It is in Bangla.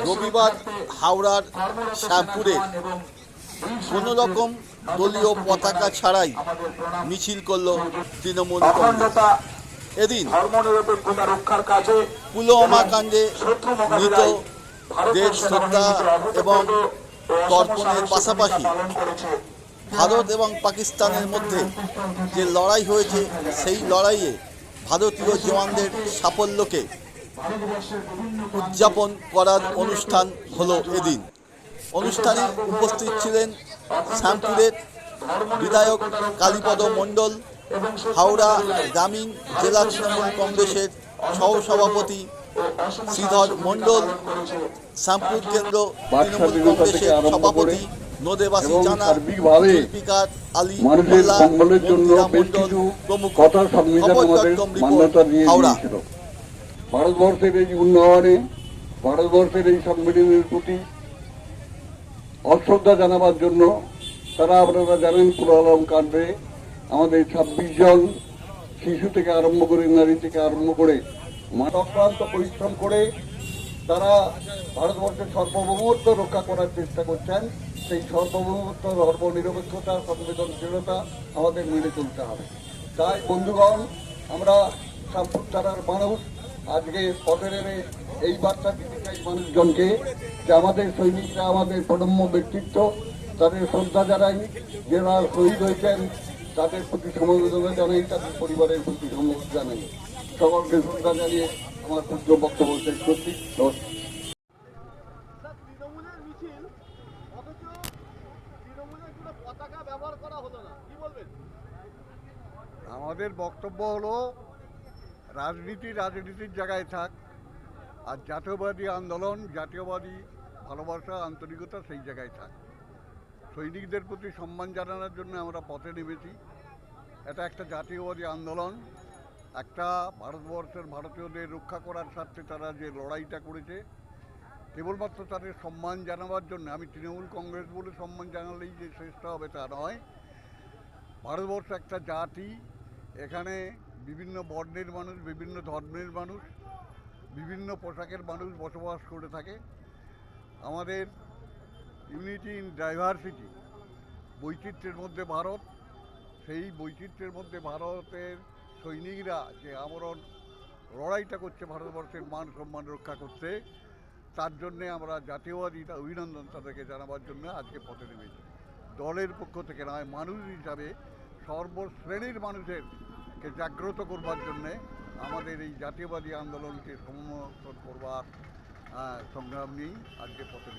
রবিবার হাওড়ার শ্যামপুরে কোনো রকম দলীয় পতাকা ছাড়াই মিছিল করল তৃণমূল এদিন পুলওয়ামা কাণ্ডে মৃত দেশ শ্রদ্ধা এবং তর্পণের পাশাপাশি ভারত এবং পাকিস্তানের মধ্যে যে লড়াই হয়েছে সেই লড়াইয়ে ভারতীয় জওয়ানদের সাফল্যকে উদযাপন করার অনুষ্ঠান হলো এদিন। অনুষ্ঠানে উপস্থিত ছিলেন শ্যামপুরের বিধায়ক কালীপদ মণ্ডল হাওড়া গ্রামীণ জেলা তৃণমূল কংগ্রেসের সহসভাপতি শ্রীধর মণ্ডল শ্যামপুর কেন্দ্র তৃণমূল কংগ্রেসের সভাপতি নোদেবাসী এবং জানা জুলফিকার আলী মানুষের মোল্লা, মঙ্গলের জন্য মন্দিরা মণ্ডল কিছু প্রমুখ কথা খবর ডট কম রিপোর্ট, মান্যতা দিয়ে হাওড়া। দিয়েছিল। ভারতবর্ষের এই উন্নয়নে ভারতবর্ষের এই সংবিধানের প্রতি অশ্রদ্ধা জানাবার জন্য তারা আপনারা জানেন পুরালম কাণ্ডে আমাদের ছাব্বিশ জন শিশু থেকে আরম্ভ করে, নারী থেকে আরম্ভ করে অক্লান্ত পরিশ্রম করে তারা ভারতবর্ষের সর্বভৌমত্ব রক্ষা করার চেষ্টা করছেন। সেই সার্বভৌমত্ব ধর্মনিরপেক্ষতা সংবেদনশীলতা আমাদের মেনে চলতে হবে। তাই বন্ধুগণ, আমরা তারার মানুষ আজকে পটের এই বার্তা দিতে চাই মানুষজনকে যে আমাদের সৈনিকরা আমাদের প্রণম্য ব্যক্তিত্ব তাদের শ্রদ্ধা জানাই যারা শহীদ হয়েছেন তাদের প্রতি সমবেদনা জানাই তাদের পরিবারের প্রতি সমবেদনা জানাই। সকলকে শ্রদ্ধা জানিয়ে আমার ক্ষুদ্র বক্তব্য শেষ করছি। নমস্কার। স্যার, তৃণমূলের মিছিল অথচ তৃণমূলের কোনো পতাকা ব্যবহার করা হলো না। কি বলবেন? আমাদের বক্তব্য হলো রাজনীতি রাজনীতির জায়গায় থাক, আর জাতীয়বাদী আন্দোলন, জাতীয়বাদী ভালোবাসা, আন্তরিকতা সেই জায়গায় থাক। সৈনিকদের প্রতি সম্মান জানানোর জন্য আমরা পথে নেমেছি। এটা একটা জাতীয়বাদী আন্দোলন। একটা ভারতবর্ষের ভারতীয়দের রক্ষা করার স্বার্থে তারা যে লড়াইটা করেছে, কেবলমাত্র তাদের সম্মান জানাবার জন্য, আমি তৃণমূল কংগ্রেস বলে সম্মান জানালেই যে শ্রেষ্ঠ হবে তা নয়। ভারতবর্ষ একটা জাতি, এখানে বিভিন্ন বর্ণের মানুষ, বিভিন্ন ধর্মের মানুষ, বিভিন্ন পোশাকের মানুষ বসবাস করে থাকে। আমাদের ইউনিটি ইন ডাইভার্সিটি, বৈচিত্র্যের মধ্যে ভারত, সেই বৈচিত্র্যের মধ্যে ভারতের সৈনিকরা যে আমরণ, লড়াইটা করছে ভারতবর্ষের মান সম্মান রক্ষা করতে, তার জন্যে আমরা জাতীয়বাদী অভিনন্দন তাদেরকে জানাবার জন্য আজকে পথে নেমেছি। দলের পক্ষ থেকে নয়, মানুষ হিসাবে সর্বশ্রেণীর মানুষের জাগ্রত করবার জন্যে আমাদের এই জাতীয়বাদী আন্দোলনকে সমর্থন করবার সংগ্রাম নিয়েই আজকে পথে